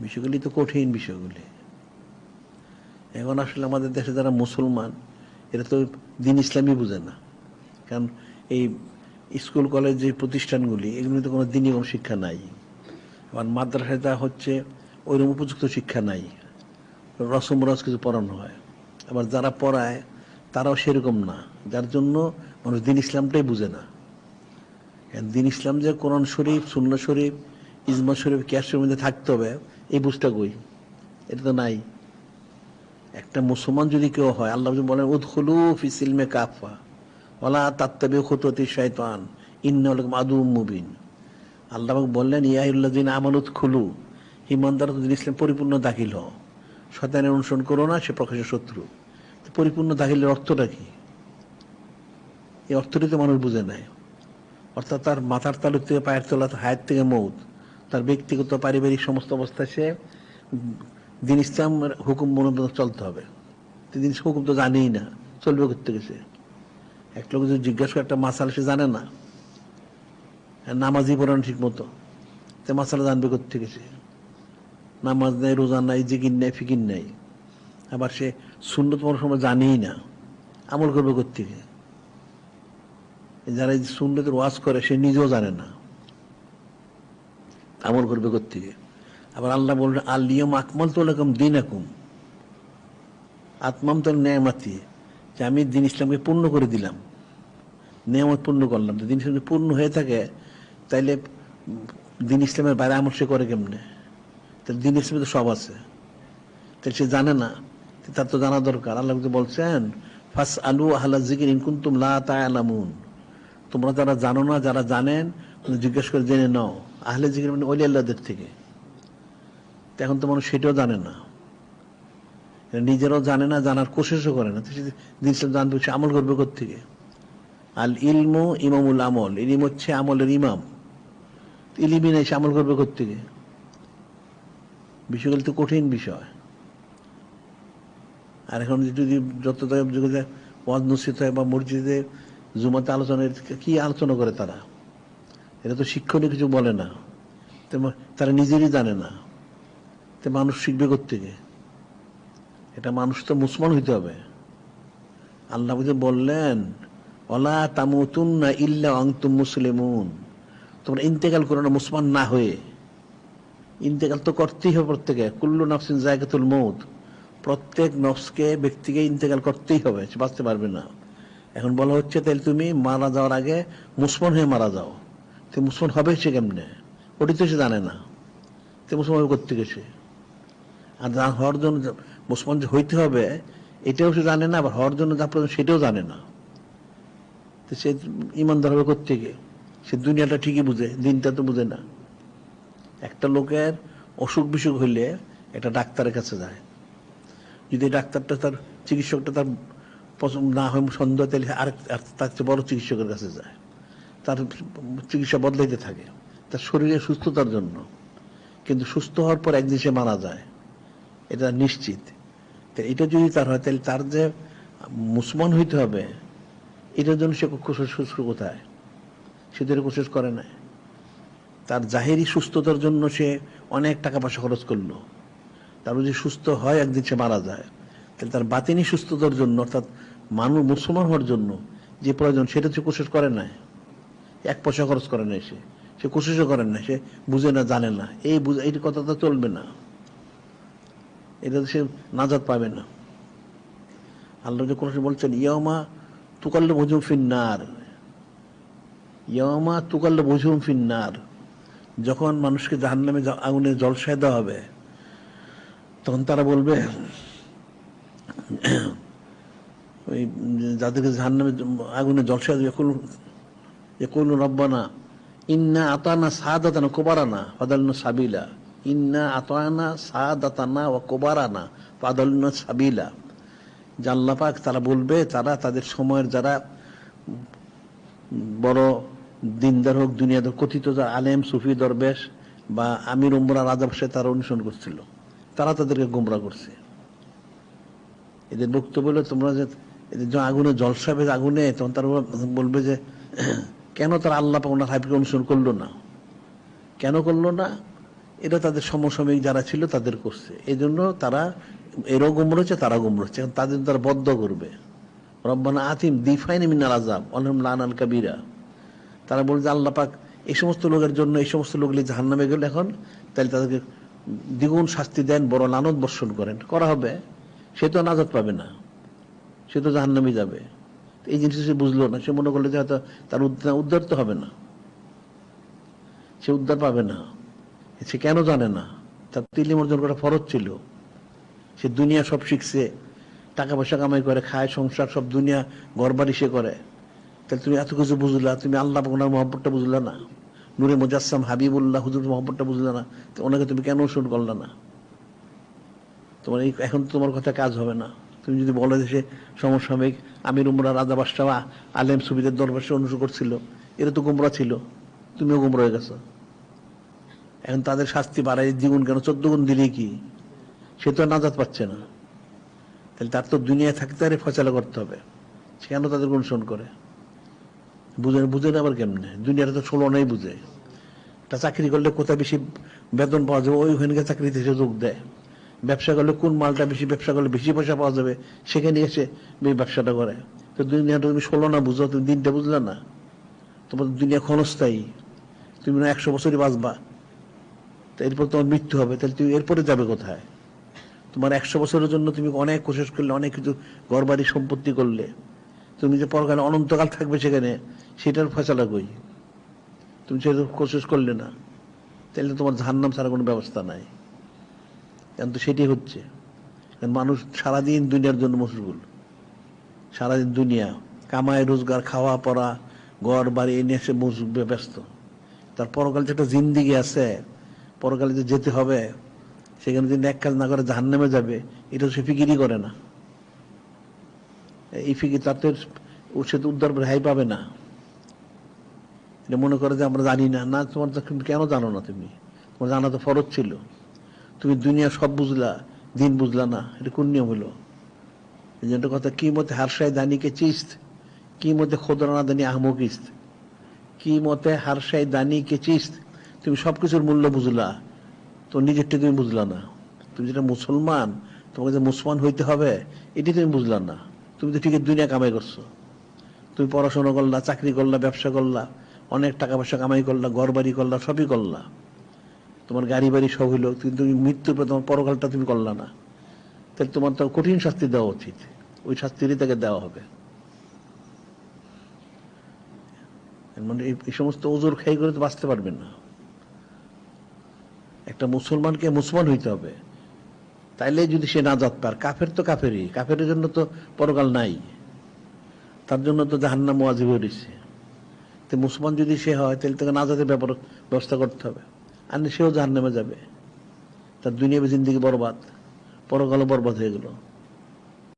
বিষয়গুলি তো কঠিন বিষয়গুলি। এখন আসলে আমাদের দেশে যারা মুসলমান, এরা তো দিন ইসলামই বুঝে না। কারণ এই স্কুল, কলেজ যে প্রতিষ্ঠানগুলি, এগুলিতে কোনো দিনই কোনো শিক্ষা নাই। আবার মাদ্রাসায় যা হচ্ছে, ওইরকম উপযুক্ত শিক্ষা নাই। রসম রস কিছু পড়ানো হয়। আবার যারা পড়ায়, তারাও সেরকম না। যার জন্য মানুষ দিন ইসলামটাই বুঝে না। দিন ইসলাম যে কোরআন শরীফ সুন্না শরীফ, ইজমা শরীফ ক্যাশের মধ্যে থাকতে হবে এই বুঝটা কই? এটা তো নাই। একটা মুসলমান যদি কেউ হয়, আল্লাহ বলেন, উদখুলু ফি সিলমে কাফা ওলা তাত্তাবি খুততি শয়তান ইন্নালকুম আদু মুবিন। আল্লাহ বললেন ইয়াহুল্লাদিন আমানুত খুলু ইমানদার ইসলাম পরিপূর্ণ দাখিল হও। শয়তানের অনুসরণ করো না, সে প্রকাশের শত্রু। পরিপূর্ণ দাখিলের অর্থটা কি? এই অর্থটি তো মানুষ বুঝে নেয়। অর্থাৎ তার মাথার তালুক থেকে পায়ের তোলা হায়ের থেকে মৌত। তার ব্যক্তিগত, পারিবারিক সমস্ত অবস্থায় সে দিন ইসলামের হুকুম মনে চলতে হবে। দিন হুকুম তো জানেই না, চলবে করতে গেছে এক লোক যদি জিজ্ঞাসা করে, একটা মাসাল সে জানে না? নামাজই পড়ানো ঠিক মতো তো মাসালা জানবে করতে গেছে নামাজ নেই, রোজা নাই, জিকির নেই, ফিকির নেই। আবার সে শূন্য তোমার সময় জানেই না, আমল করবে করতে যারা সুন্নতের ওয়াজ করে, সে নিজেও জানে না। আমল করবে করতে আবার আল্লাহ বললেন আল্লিয়ম আকমল তো এরকম দিন একুম আত্মাম তোর ন্যায়মাতি যে আমি দিন ইসলামকে পূর্ণ করে দিলাম। নিয়ামত পূর্ণ করলাম। দিন ইসলাম পূর্ণ হয়ে থাকে, তাইলে দিন ইসলামের বাইরে আমল সে করে কেমনে? তাহলে দিন ইসলামে তো সব আছে। তাহলে সে জানে না তার তো জানা দরকার। আল্লাহ বলছেন ফাস আলু আহ্লা জিকির ইনকুন্তুম লা তায়ালামুন তোমরা যারা জানো না, যারা জানেন জিজ্ঞেস করে জেনে নাও। আহলে জিকির মানে অলি আল্লাহদের থেকে। এখন তো মানুষ সেটাও জানে না। নিজেরাও জানে না, জানার কোশিশও করে না। ইসলাম জানবে সে আমল করবে থেকে আল ইলমু ইমামুল আমল, ইলিম হচ্ছে আমলের ইমাম। ইলিমি নেই, সে আমল করবে থেকে বিষয়গুলো তো কঠিন বিষয়। আর এখন যদি যত ওয়াজ নসিত হয় বা মসজিদে জুমাতে আলোচনা, কি আলোচনা করে তারা? এটা তো শিক্ষণীয় কিছু বলে না। তারা নিজেরই জানে না। তো মানুষ শিখবে থেকে এটা মানুষ তো মুসলমান হইতে হবে। আল্লাহ বললেন অলা তামুতুন না ইল্লা অংতুম মুসলিমুন। তোমরা ইন্তেকাল করো না মুসলমান না হয়ে। ইন্তেকাল তো করতেই হবে প্রত্যেকে। কুল্লু নফসিন জায়গাতুল মৌত প্রত্যেক নফসকে, ব্যক্তিকে ইন্তেকাল করতেই হবে বাঁচতে পারবে না। এখন বলা হচ্ছে তাহলে তুমি মারা যাওয়ার আগে মুসলমান হয়ে মারা যাও। তো মুসলমান হবে সে কেমনে? ওটি তো সে জানে না। তো মুসলমান করতে গেছে আর যা হওয়ার জন্য মুসলমান যে হইতে হবে, এটাও সে জানে না, আবার হওয়ার জন্য যা প্রয়োজন সেটাও জানে না। তো সে ইমানদার হবে করতে গিয়ে সে দুনিয়াটা ঠিকই বুঝে, দিনটা তো বুঝে না। একটা লোকের অসুখ বিসুখ হইলে একটা ডাক্তারের কাছে যায়। যদি ডাক্তারটা তার চিকিৎসকটা তার পছন্দ না হয় সন্দেহ, তাহলে আরেক তার চেয়ে বড় চিকিৎসকের কাছে যায়। তার চিকিৎসা বদলাইতে থাকে। তার শরীরের সুস্থতার জন্য। কিন্তু সুস্থ হওয়ার পর একদিন সে মারা যায়। এটা নিশ্চিত। এটা যদি তার হয়, তাহলে তার যে মুসলমান হইতে হবে, এটার জন্য সে কোশিশ কোথায়? সে তো কোশিশ করে না তার জাহেরি সুস্থতার জন্য সে অনেক টাকা পয়সা খরচ করল। তার যদি সুস্থ হয়, একদিন সে মারা যায়। তাহলে তার বাতিনি সুস্থতার জন্য, অর্থাৎ মানুষ মুসলমান হওয়ার জন্য যে প্রয়োজন, সেটা সে কোশিশ করে না এক পয়সা খরচ করে না সে। সে কোশিশও করেন না সে বুঝে না, জানে না। এই বুঝে, এই কথা তো চলবে না। এটা সে নাজাদ পাবে না। আল্লাহ যে কোনো বলছেন ইয়মা তুকাল্লে বুঝুম ফিন্নার। ইয়মা তুকাল্লে বুঝুম ফিন্নার। যখন মানুষকে জাহান নামে আগুনে জলসায় দেওয়া হবে, তখন তারা বলবে, ওই যাদেরকে জাহান নামে আগুনে জলসায় দেবে, এখন রব্বানা ইন্না আতানা সাদাতানা কোবারানা ফাদালনা সাবিলা ইন্না আতানা সাদাতানা ও কোবারানা ফাদালনা সাবিলা জাল্লাপাক তারা বলবে, তারা তাদের সময়ের যারা বড় দিনদার হোক দুনিয়াদার কথিত যারা আলেম, সুফি, দরবেশ বা আমির উমরা রাজা বসে তারা অনুসরণ করছিল। তারা তাদেরকে গুমরা করছে। এদের বক্তব্য তোমরা যে এদের আগুনে জলসাবে আগুনে, তখন তারা বলবে যে কেন তারা আল্লাহ ওনার হাইফকে অনুসরণ করল না? কেন করল না? এটা তাদের সমসাময়িক যারা ছিল তাদের করছে। এই জন্য তারা, এরও গুমর হচ্ছে তারা গুমর হচ্ছে। এখন তাদের তারা বদ্ধ করবে। রব্বানা আতিম দিফাইন মিনাল আজাব অলহম লানাল কাবিরা। তারা বলছে, আল্লাহ পাক এই সমস্ত লোকের জন্য, এই সমস্ত লোকগুলি জাহান নামে গেলে এখন, তাহলে তাদেরকে দ্বিগুণ শাস্তি দেন, বড় লানত বর্ষণ করেন। করা হবে। সে তো নাজাত পাবে না। সে তো জাহান নামে যাবে। এই জিনিসটা সে বুঝলো না। সে মনে করল যে হয়তো তার উদ্ধার তো হবে না। সে উদ্ধার পাবে না। সে কেন জানে না? তার তিলিম অর্জন করা ফরজ ছিল। সে দুনিয়া সব শিখছে। টাকা পয়সা কামাই করে, খায়, সংসার, সব দুনিয়া ঘর বাড়ি সে করে। তাহলে তুমি এত কিছু বুঝলা? তুমি আল্লাহ ওনার মহব্বতটা বুঝলা না? নূরে মুজাসসাম হাবিবুল্লাহ হুজুর মহব্বতটা বুঝলা না? তো ওনাকে তুমি কেন শুট করলা না? তোমার এই, এখন তোমার কথা কাজ হবে না। তুমি যদি বলো যে সে সমসাময়িক আমির উমরা, রাজা বাদশাহ, আলেম সুবিদের দরবার সে অনুসরণ করছিল। এরা তো গুমরা ছিল। তুমিও গুমরা হয়ে গেছো। এখন তাদের শাস্তি বাড়াই দ্বিগুণ কেন? চোদ্দ গুণ দিলে কি? সে তো নাজাত পাচ্ছে না। তাহলে তার তো দুনিয়া থাকতে আরে ফয়সালা করতে হবে। সে কেন তাদের অনুসরণ করে? বুঝে বুঝে না আবার কেমনে? দুনিয়াটা তো ষোলো নাই বুঝে। তা চাকরি করলে কোথায় বেশি বেতন পাওয়া যাবে? ওই ওখানকার চাকরিতে সে যোগ দেয়। ব্যবসা করলে কোন মালটা বেশি, ব্যবসা করলে বেশি পয়সা পাওয়া যাবে? সেখানে এসে ব্যবসাটা করে। তো দুনিয়াটা তুমি ষোলো না, বুঝো? তুমি দিনটা বুঝলে না? তোমার দুনিয়া ক্ষণস্থায়ী। তুমি না একশো বছরই বাঁচবা। তা এরপর তোমার মৃত্যু হবে। তাহলে তুমি এরপরে যাবে কোথায়? তোমার একশো বছরের জন্য তুমি অনেক কোशिশ করলে, অনেক কিছু ঘর বাড়ি সম্পত্তি করলে। তুমি যে পরকালে অনন্তকাল থাকবে সেখানে, সেটার ফয়সালা কই? তুমি সেটা কোशिশ করলে না। তাহলে তোমার জাহান্নাম ছাড়া কোনো ব্যবস্থা নাই। এখন তো সেটাই হচ্ছে, কারণ মানুষ সারাদিন দুনিয়ার জন্য মশগুল সারাদিন দুনিয়া, কামায়, রোজগার, খাওয়া, পড়া, ঘর, বাড়ি এনে এসে ব্যস্ত। তার পরকালে যে একটা জিন্দিগি আছে, পরকালে যে যেতে হবে, সেখানে যদি এক কাজ না করে জাহান নেমে যাবে, এটা সে ফিকিরই করে না। এই ফিকির তার তো ও সে তো উদ্ধার রেহাই পাবে না। এটা মনে করে যে আমরা জানি না। না, তোমার কেন জানো না তুমি? তোমার জানা তো ফরজ ছিল। তুমি দুনিয়া সব বুঝলা, দিন বুঝলা না, এটা কোন নিয়ম হলো? এই জন্য কথা, কি মতে হারসায় দানিকে চিস্ত, কি মতে খোদরানা দানি আহমকিস্ত কি মতে হারসাই দানিকে চিস্ত? তুমি সব কিছুর মূল্য বুঝলা, তো নিজেরটা তুমি বুঝলা না। তুমি যেটা মুসলমান, তোমাকে যে মুসলমান হইতে হবে, এটি তুমি বুঝলা না। তুমি তো ঠিক দুনিয়া কামাই করছ। তুমি পড়াশোনা করলা, চাকরি করলা, ব্যবসা করলা, অনেক টাকা পয়সা কামাই করলা ঘর বাড়ি করলা, সবই করলা। তোমার গাড়ি বাড়ি সব হইল, কিন্তু মৃত্যুর পর তোমার পরকালটা তুমি করলা না। তাহলে তোমার তো কঠিন শাস্তি দেওয়া উচিত। ওই শাস্তিরই তাকে দেওয়া হবে। মানে এই- সমস্ত ওজোর খাই করে তো বাঁচতে পারবেন না। একটা মুসলমানকে মুসলমান হইতে হবে। তাইলে যদি সে নাজাত পার, কাফের তো কাফেরই কাফের জন্য তো পরকাল নাই। তার জন্য তো জাহান্নাম ওয়াজিব রয়েছে তো মুসলমান যদি সে হয় তাহলে তাকে নাজাতের ব্যাপার ব্যবস্থা করতে হবে। আর সেও জাহান্নামে যাবে। তার দুনিয়া জিন্দিগি বরবাদ পরকালও বরবাদ হয়ে গেল।